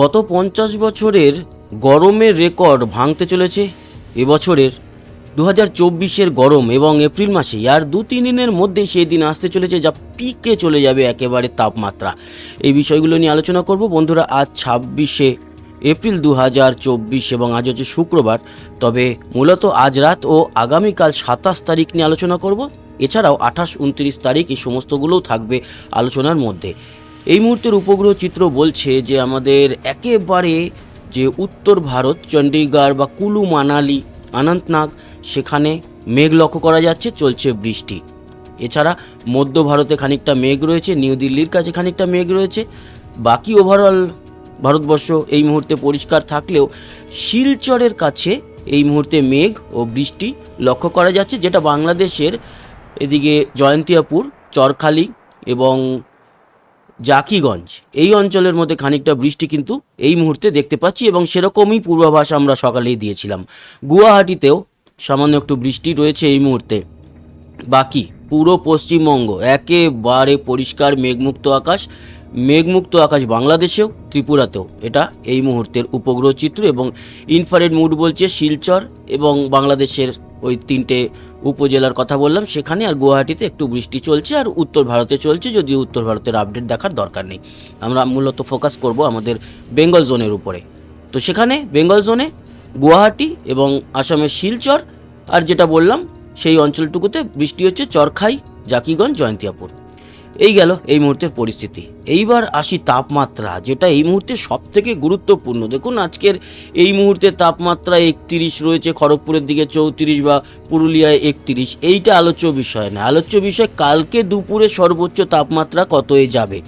গত পঞ্চাশ বছরের গরমের রেকর্ড ভাঙতে চলেছে। এবছরের দু হাজার চব্বিশের গরম এবং এপ্রিল মাসে, আর দু তিন দিনের মধ্যেই সেই দিন আসতে চলেছে যা পিকে চলে যাবে একেবারে তাপমাত্রা। এই বিষয়গুলো নিয়ে আলোচনা করব। বন্ধুরা, আজ ছাব্বিশে এপ্রিল দু হাজার চব্বিশ এবং আজ হচ্ছে শুক্রবার। তবে মূলত আজ রাত ও আগামীকাল সাতাশ তারিখ নিয়ে আলোচনা করব। এছাড়াও আঠাশ, উনত্রিশ তারিখ এই সমস্তগুলোও থাকবে আলোচনার মধ্যে। এই মুহূর্তের উপগ্রহ চিত্র বলছে যে আমাদের একেবারে যে উত্তর ভারত চণ্ডীগড় বা কুলু, মানালি, অনন্তনাগ, সেখানে মেঘ লক্ষ্য করা যাচ্ছে, চলছে বৃষ্টি। এছাড়া মধ্য ভারতে খানিকটা মেঘ রয়েছে, নিউ দিল্লির কাছে খানিকটা মেঘ রয়েছে। বাকি ওভারঅল ভারতবর্ষ এই মুহূর্তে পরিষ্কার থাকলেও শিলচরের কাছে এই মুহূর্তে মেঘ ও বৃষ্টি লক্ষ্য করা যাচ্ছে, যেটা বাংলাদেশের এদিকে জয়ন্তিয়াপুর, চরখালি এবং জাকিগঞ্জ। এই অঞ্চলের মধ্যে খানিকটা বৃষ্টি কিন্তু এই মুহূর্তে দেখতে পাচ্ছি এবং সেরকমই পূর্বাভাস আমরা সকালেই দিয়েছিলাম। গুয়াহাটিতেও সামান্য একটু বৃষ্টি রয়েছে এই মুহূর্তে। বাকি পুরো পশ্চিমবঙ্গ একেবারে পরিষ্কার মেঘমুক্ত আকাশ। মেঘমুক্ত আকাশ বাংলাদেশেও, ত্রিপুরাতেও। এটা এই মুহূর্তের উপগ্রহ চিত্র এবং ইনফারেড মুড বলছে শিলচর এবং বাংলাদেশের ওই তিনটে উপজেলার কথা বললাম। সেখানে আর গুয়াহাটিতে একটু বৃষ্টি চলছে আর উত্তর ভারতে চলছে, যদিও উত্তর ভারতের আপডেট দেখার দরকার নেই। আমরা মূলত ফোকাস করব আমাদের বেঙ্গল জোনের উপরে। তো সেখানে বেঙ্গল জোনে গুয়াহাটি এবং আসামের শিলচর, আর যেটা বললাম, সেই অঞ্চলটুকুতে বৃষ্টি হচ্ছে চরখাই, জাকিগঞ্জ, জয়ন্তিয়াপুর। এই গেল এই মুহূর্তের পরিস্থিতি। এইবার আসি তাপমাত্রা, যেটা এই মুহূর্তে সব থেকে গুরুত্বপূর্ণ। দেখুন, আজকের এই মুহূর্তে তাপমাত্রা একত্রিশ, রয়েছে খড়গপুরের দিকে চৌত্রিশ বা পুরুলিয়ায় একত্রিশ। এইটা আলোচ্য বিষয় না। আলোচ্য বিষয়, কালকে দুপুরে সর্বোচ্চ তাপমাত্রা কতই যাবে?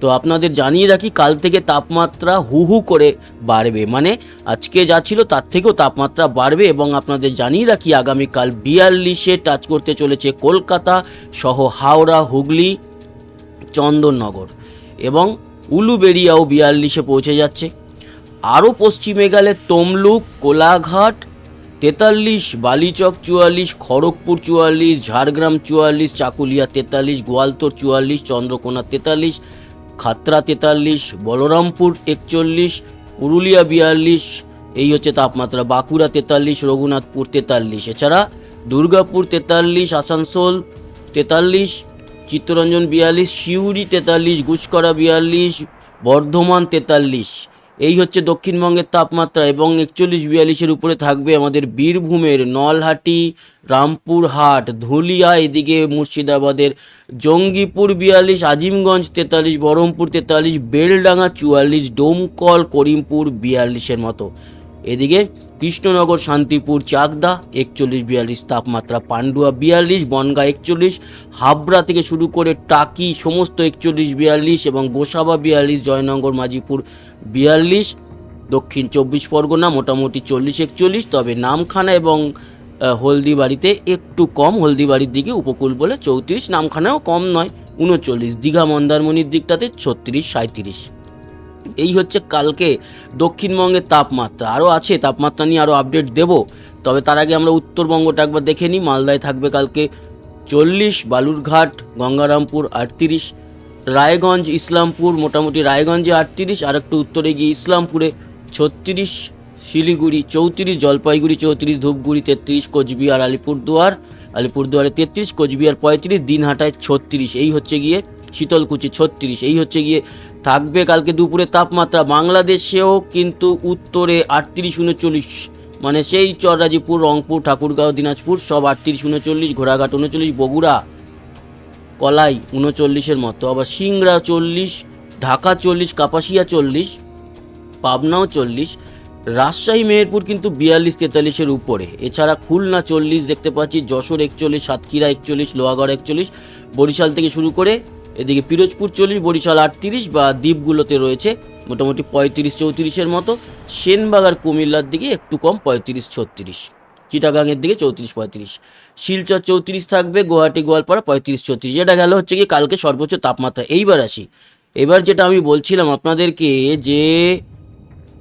তো আপনাদের জানিয়ে রাখি, কাল থেকে তাপমাত্রা হু হু করে বাড়বে। মানে আজকে যা ছিল তার থেকেও তাপমাত্রা বাড়বে এবং আপনাদের জানিয়ে রাখি, আগামীকাল বিয়াল্লিশে টাচ করতে চলেছে কলকাতা সহ হাওড়া, হুগলি চন্দননগর এবং উলুবেড়িয়াও বিয়াল্লিশে পৌঁছে যাচ্ছে। আরও পশ্চিমে গেলে তমলুক, কোলাঘাট, তেতাল্লিশ, বালিচক চুয়াল্লিশ, খড়গপুর চুয়াল্লিশ, ঝাড়গ্রাম চুয়াল্লিশ, চাকুলিয়া তেতাল্লিশ, গোয়ালতোর চুয়াল্লিশ, চন্দ্রকোনা তেতাল্লিশ, খাতরা তেতাল্লিশ, বলরামপুর একচল্লিশ, পুরুলিয়া বিয়াল্লিশ, এই হচ্ছে তাপমাত্রা, বাঁকুড়া তেতাল্লিশ, রঘুনাথপুর তেতাল্লিশ। এছাড়া দুর্গাপুর তেতাল্লিশ, আসানসোল তেতাল্লিশ চিত্তরঞ্জন বিয়াল্লিশ, সিউড়ি তেতাল্লিশ গুসকরা বিয়াল্লিশ, বর্ধমান তেতাল্লিশ। এই হচ্ছে দক্ষিণবঙ্গের তাপমাত্রা এবং একচল্লিশ বিয়াল্লিশের উপরে থাকবে আমাদের বীরভূমের নলহাটি, রামপুরহাট, ধুলিয়া, এদিকে মুর্শিদাবাদের জঙ্গিপুর বিয়াল্লিশ, আজিমগঞ্জ তেতাল্লিশ, বহরমপুর তেতাল্লিশ, বেলডাঙ্গা চুয়াল্লিশ, ডোমকল, করিমপুর বিয়াল্লিশের মতো। এদিকে কৃষ্ণনগর, শান্তিপুর, চাকদা, একচল্লিশ বিয়াল্লিশ, তাপমাত্রা পান্ডুয়া বিয়াল্লিশ, বনগা একচল্লিশ, হাবড়া থেকে শুরু করে টাকি সমস্ত একচল্লিশ বিয়াল্লিশ এবং গোসাবা বিয়াল্লিশ, জয়নগর, মাজিপুর বিয়াল্লিশ, দক্ষিণ চব্বিশ পরগনা মোটামুটি চল্লিশ একচল্লিশ, তবে নামখানা এবং হলদিবাড়িতে একটু কম, হলদিবাড়ির দিকে উপকূল বলে চৌত্রিশ, নামখানাও কম নয়, উনচল্লিশ, দীঘা, মন্দারমণির দিকটাতে ছত্রিশ সাঁত্রিশ এই হচ্ছে কালকে দক্ষিণবঙ্গের তাপমাত্রা। আরও আছে, তাপমাত্রা নিয়ে আরও আপডেট দেব। তবে তার আগে আমরা উত্তরবঙ্গটা একবার দেখে নিই। মালদায় থাকবে কালকে চল্লিশ, বালুরঘাট, গঙ্গারামপুর আটত্রিশ, রায়গঞ্জ, ইসলামপুর মোটামুটি রায়গঞ্জে আটত্রিশ, আর একটু উত্তরে গিয়ে ইসলামপুরে ছত্রিশ, শিলিগুড়ি চৌত্রিশ, জলপাইগুড়ি চৌত্রিশ, ধূপগুড়ি তেত্রিশ, কোচবিহার, আলিপুরদুয়ার, আলিপুরদুয়ারে তেত্রিশ, কোচবিহার পঁয়ত্রিশ, দিনহাটায় ছত্রিশ, এই হচ্ছে গিয়ে শীতলকুচি ছত্রিশ, এই হচ্ছে গিয়ে থাকবে কালকে দুপুরে তাপমাত্রা বাংলাদেশেও কিন্তু উত্তরে আটত্রিশ উনচল্লিশ। মানে সেই চররাজিপুর, রংপুর, ঠাকুরগাঁও, দিনাজপুর সব আটত্রিশ উনচল্লিশ, ঘোড়াঘাট উনচল্লিশ, বগুড়া, কলাই উনচল্লিশের মতো। আবার সিংড়া চল্লিশ, ঢাকা চল্লিশ, কাপাসিয়া চল্লিশ, পাবনাও চল্লিশ, রাজশাহী, মেহেরপুর কিন্তু বিয়াল্লিশ, তেতাল্লিশের উপরে। এছাড়া খুলনা চল্লিশ দেখতে পাচ্ছি, যশোর একচল্লিশ, সাতক্ষীরা একচল্লিশ, লোহাগড় একচল্লিশ, বরিশাল থেকে শুরু করে এদিকে পিরোজপুর চল্লিশ, বরিশাল আটত্রিশ বা দ্বীপগুলোতে রয়েছে মোটামুটি পঁয়ত্রিশ চৌত্রিশের মতো। সেনবাগ আর কুমিল্লার দিকে একটু কম, পঁয়ত্রিশ ছত্রিশ। চিটাগাংয়ের দিকে চৌত্রিশ, পঁয়ত্রিশ। শিলচর চৌত্রিশ থাকবে, গুয়াহাটি, গোয়ালপাড়া পঁয়ত্রিশ, ছত্রিশ। এটা গেল হচ্ছে কি, কালকে সর্বোচ্চ তাপমাত্রা। এইবার আসি। এবার যেটা আমি বলছিলাম আপনাদেরকে যে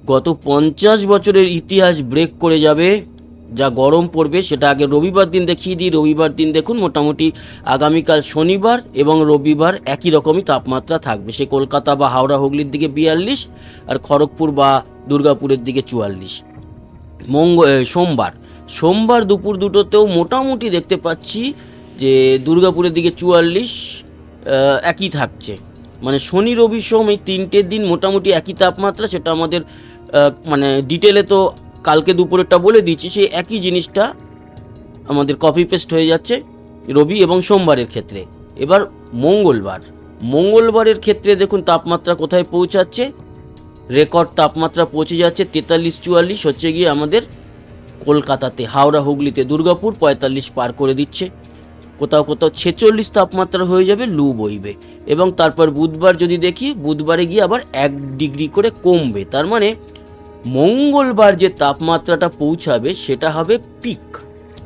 গত পঞ্চাশ বছরের ইতিহাস ব্রেক করে যাবে যা গরম পড়বে সেটা আগে রবিবার দিন দেখিয়ে দিই। রবিবার দিন দেখুন মোটামুটি আগামীকাল শনিবার এবং রবিবার একই রকমই তাপমাত্রা থাকবে। সে কলকাতা বা হাওড়া, হুগলির দিকে বিয়াল্লিশ আর খড়গপুর বা দুর্গাপুরের দিকে চুয়াল্লিশ। মঙ্গ সোমবার। সোমবার দুপুর দুটোতেও মোটামুটি দেখতে পাচ্ছি যে দুর্গাপুরের দিকে চুয়াল্লিশ একই থাকছে। মানে শনি, রবি, সোম এই তিনটে দিন মোটামুটি একই তাপমাত্রা, সেটা আমাদের মানে ডিটেলে তো কালকে দুপুরেরটা বলে দিচ্ছি, সেই একই জিনিসটা আমাদের কপি পেস্ট হয়ে যাচ্ছে রবি এবং সোমবারের ক্ষেত্রে। এবার মঙ্গলবার। মঙ্গলবারের ক্ষেত্রে দেখুন তাপমাত্রা কোথায় পৌঁছাচ্ছে? রেকর্ড তাপমাত্রা পৌঁছে যাচ্ছে তেতাল্লিশ চুয়াল্লিশ, হচ্ছে গিয়ে আমাদের কলকাতাতে, হাওড়া, হুগলিতে, দুর্গাপুর পঁয়তাল্লিশ পার করে দিচ্ছে। কোথাও কোথাও ছেচল্লিশ তাপমাত্রা হয়ে যাবে লু বইবে। এবং তারপর বুধবার যদি দেখি, বুধবারে গিয়ে আবার এক ডিগ্রি করে কমবে। তার মানে মঙ্গলবার যে তাপমাত্রাটা পৌঁছাবে সেটা হবে পিক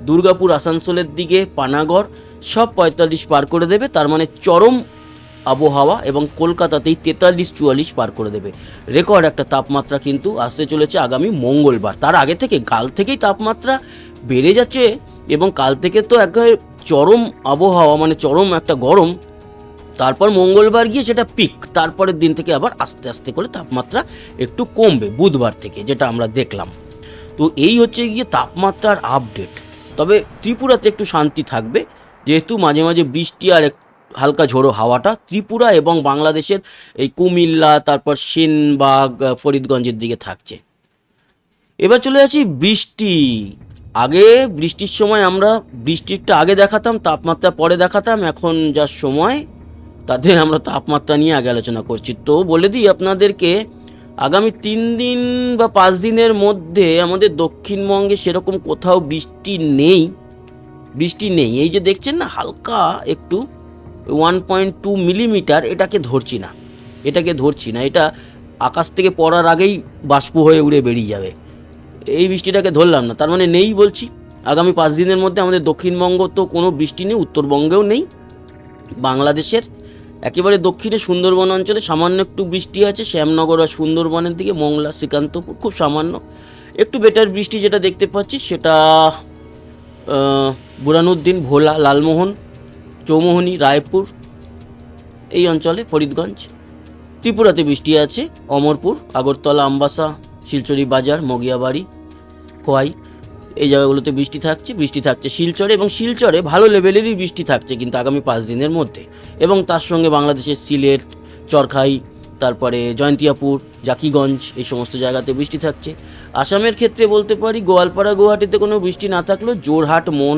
দুর্গাপুর, আসানসোলের দিকে, পানাগড়, সব পঁয়তাল্লিশ পার করে দেবে, তার মানে চরম আবহাওয়া এবং কলকাতাতেই তেতাল্লিশ, চুয়াল্লিশ পার করে দেবে। রেকর্ড একটা তাপমাত্রা কিন্তু আসতে চলেছে আগামী মঙ্গলবার। তার আগে থেকে, কাল থেকেই তাপমাত্রা বেড়ে যাচ্ছে এবং কাল থেকে তো একেবারে চরম আবহাওয়া মানে চরম একটা গরম তারপর মঙ্গলবার গিয়ে সেটা পিক তারপরের দিন থেকে আবার আস্তে আস্তে করে তাপমাত্রা একটু কমবে বুধবার থেকে, যেটা আমরা দেখলাম। তো এই হচ্ছে গিয়ে তাপমাত্রার আপডেট তবে ত্রিপুরাতে একটু শান্তি থাকবে, যেহেতু মাঝে মাঝে বৃষ্টি আর হালকা ঝোড়ো হাওয়াটা ত্রিপুরা এবং বাংলাদেশের এই কুমিল্লা, তারপর সেনবাগ ফরিদগঞ্জের দিকে থাকছে। এবার চলে আসি বৃষ্টি। আগে বৃষ্টির সময় আমরা বৃষ্টিরটা আগে দেখাতাম, তাপমাত্রা পরে দেখাতাম, এখন যা সময় তাতে আমরা তাপমাত্রা নিয়ে আগে আলোচনা করছি। তো বলে দিই আপনাদেরকে, আগামী তিন দিন বা পাঁচ দিনের মধ্যে আমাদের দক্ষিণবঙ্গে সেরকম কোথাও বৃষ্টি নেই বৃষ্টি নেই। এই যে দেখছেন না, হালকা একটু ওয়ান পয়েন্ট টু মিলিমিটার এটাকে ধরছি না, এটাকে ধরছি না। এটা আকাশ থেকে পড়ার আগেই বাষ্প হয়ে উড়ে বেরিয়ে যাবে। এই বৃষ্টিটাকে ধরলাম না, তার মানে নেই বলছি। আগামী পাঁচ দিনের মধ্যে আমাদের দক্ষিণবঙ্গ তো কোনো বৃষ্টি নেই, উত্তরবঙ্গেও নেই, বাংলাদেশের একেবারে দক্ষিণে সুন্দরবন অঞ্চলে সামান্য একটু বৃষ্টি আছে, শ্যামনগর আর সুন্দরবনের দিকে, মংলা, শ্রীকান্তপুর খুব সামান্য। একটু বেটার বৃষ্টি যেটা দেখতে পাচ্ছি সেটা বুরানুদ্দিন, ভোলা, লালমোহন, চৌমোহনী, রায়পুর, এই অঞ্চলে ফরিদগঞ্জ। ত্রিপুরাতে বৃষ্টি আছে, অমরপুর, আগরতলা, আমবাসা, শিলচরি বাজার, মগিয়াবাড়ি, খোয়াই। এই জায়গাগুলোতে বৃষ্টি থাকছে বৃষ্টি থাকছে শিলচরে এবং শিলচরে ভালো লেভেলেরই বৃষ্টি থাকছে কিন্তু আগামী পাঁচ দিনের মধ্যে। এবং তার সঙ্গে বাংলাদেশের সিলেট, চরখাই, তারপরে জয়ন্তিয়াপুর, জাকিগঞ্জ এই সমস্ত জায়গাতে বৃষ্টি থাকছে। আসামের ক্ষেত্রে বলতে পারি গোয়ালপাড়া, গুয়াহাটিতে কোনো বৃষ্টি না থাকলেও জোরহাট মন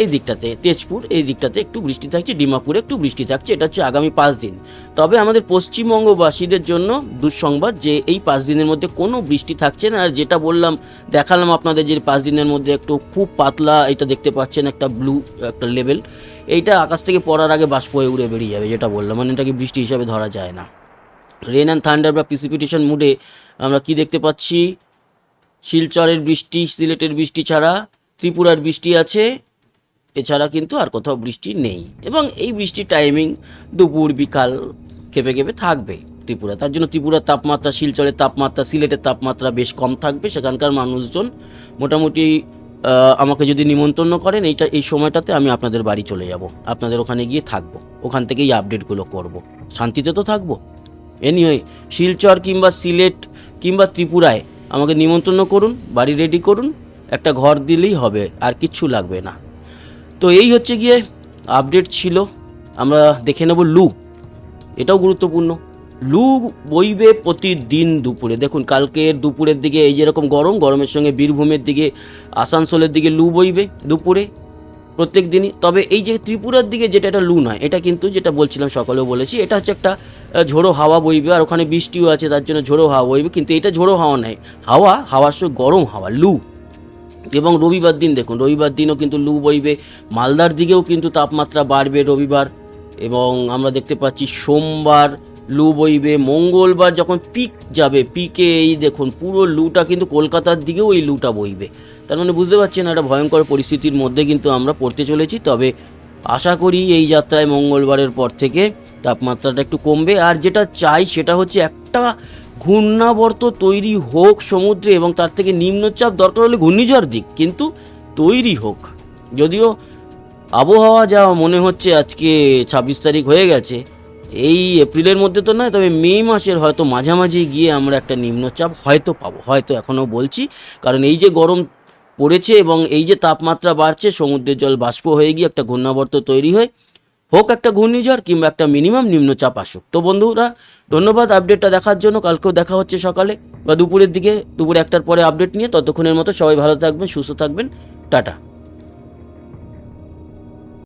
এই দিকটাতে, তেজপুর এই দিকটাতে একটু বৃষ্টি থাকছে, ডিমাপুরে একটু বৃষ্টি থাকছে, এটা হচ্ছে আগামী পাঁচ দিন। তবে আমাদের পশ্চিমবঙ্গবাসীদের জন্য দুঃসংবাদ যে এই পাঁচ দিনের মধ্যে কোনো বৃষ্টি থাকছে না। আর যেটা বললাম, দেখালাম আপনাদের যে পাঁচ দিনের মধ্যে একটু খুব পাতলা, এটা দেখতে পাচ্ছেন একটা ব্লু, একটা লেভেল এইটা আকাশ থেকে পড়ার আগে বাষ্প হয়ে উড়ে বেরিয়ে যাবে, যেটা বললাম। মানে এটাকে বৃষ্টি হিসাবে ধরা যায় না। রেন অ্যান্ড থান্ডার বা প্রিসিপিটেশন মুডে আমরা কি দেখতে পাচ্ছি? শিলচরের বৃষ্টি, সিলেটের বৃষ্টি ছাড়া, ত্রিপুরার বৃষ্টি আছে। এছাড়া কিন্তু আর কোথাও বৃষ্টি নেই। এবং এই বৃষ্টির টাইমিং দুপুর, বিকাল কেঁপে কেঁপে থাকবে ত্রিপুরা। তার জন্য ত্রিপুরার তাপমাত্রা, শিলচরের তাপমাত্রা, সিলেটের তাপমাত্রা বেশ কম থাকবে। সেখানকার মানুষজন মোটামুটি আমাকে যদি নিমন্ত্রণ করেন, এইটা, এই সময়টাতে আমি আপনাদের বাড়ি চলে যাব। আপনাদের ওখানে গিয়ে থাকব। ওখান থেকেই আপডেটগুলো করব। শান্তিতে তো থাকব। এনিওয়ে শিলচর কিংবা সিলেট কিংবা ত্রিপুরায় আমাকে নিমন্ত্রণ করুন, বাড়ি রেডি করুন। একটা ঘর দিলেই হবে, আর কিচ্ছু লাগবে না। তো এই হচ্ছে গিয়ে আপডেট ছিল। আমরা দেখে নেব লু। এটাও গুরুত্বপূর্ণ। লু বইবে প্রতিদিন দুপুরে। দেখুন, কালকের দুপুরের দিকে এই যেরকম গরম, গরমের সঙ্গে বীরভূমের দিকে, আসানসোলের দিকে লু বইবে দুপুরে, প্রত্যেক দিনই। তবে এই যে ত্রিপুরার দিকে যেটা, এটা লু নয়। এটা কিন্তু যেটা বলছিলাম, সকালেও বলেছি, এটা হচ্ছে একটা ঝোড়ো হাওয়া বইবে। আর ওখানে বৃষ্টিও আছে, তার জন্য ঝোড়ো হাওয়া বইবে। কিন্তু এটা ঝোড়ো হাওয়া নয়। হাওয়া, হাওয়ার সঙ্গে গরম হাওয়া, লু। এবং রবিবার দিন দেখুন, রবিবার দিনও কিন্তু লু বইবে, মালদার দিকেও কিন্তু তাপমাত্রা বাড়বে রবিবার এবং আমরা দেখতে পাচ্ছি সোমবার লু বইবে, মঙ্গলবার যখন পিক যাবে, পিকে এই দেখুন, পুরো লুটা কিন্তু কলকাতার দিকেও এই লুটা বইবে। তার মানে বুঝতে পারছেন একটা ভয়ঙ্কর পরিস্থিতির মধ্যে কিন্তু আমরা পড়তে চলেছি, তবে আশা করি এই যাত্রায় মঙ্গলবারের পর থেকে তাপমাত্রাটা একটু কমবে, আর যেটা চাই সেটা হচ্ছে একটা ঘূর্ণাবর্ত তৈরি হোক সমুদ্রে এবং তার থেকে নিম্নচাপ দরকার হলে ঘূর্ণিঝড় দিক, কিন্তু তৈরি হোক। যদিও আবহাওয়া যা মনে হচ্ছে আজকে ছাব্বিশ তারিখ হয়ে গেছে, এই এপ্রিলের মধ্যে তো নয়, তবে মে মাসের হয়তো মাঝামাঝি গিয়ে আমরা একটা নিম্নচাপ হয়তো পাবো, হয়তো এখনও বলছি। কারণ এই যে গরম পড়েছে এবং এই যে তাপমাত্রা বাড়ছে, সমুদ্রের জল বাষ্প হয়ে গিয়ে একটা ঘূর্ণাবর্ত তৈরি হয় হোক একটা ঘূর্ণিঝড় কিংবা একটা মিনিমাম নিম্নচাপ আসুক। তো বন্ধুরা, ধন্যবাদ আপডেটটা দেখার জন্য। কালকেও দেখা হচ্ছে সকালে বা দুপুরের দিকে। দুপুরে একটার পরে আপডেট নিয়ে ততক্ষণের মতো সবাই ভালো থাকবেন, সুস্থ থাকবেন। টাটা।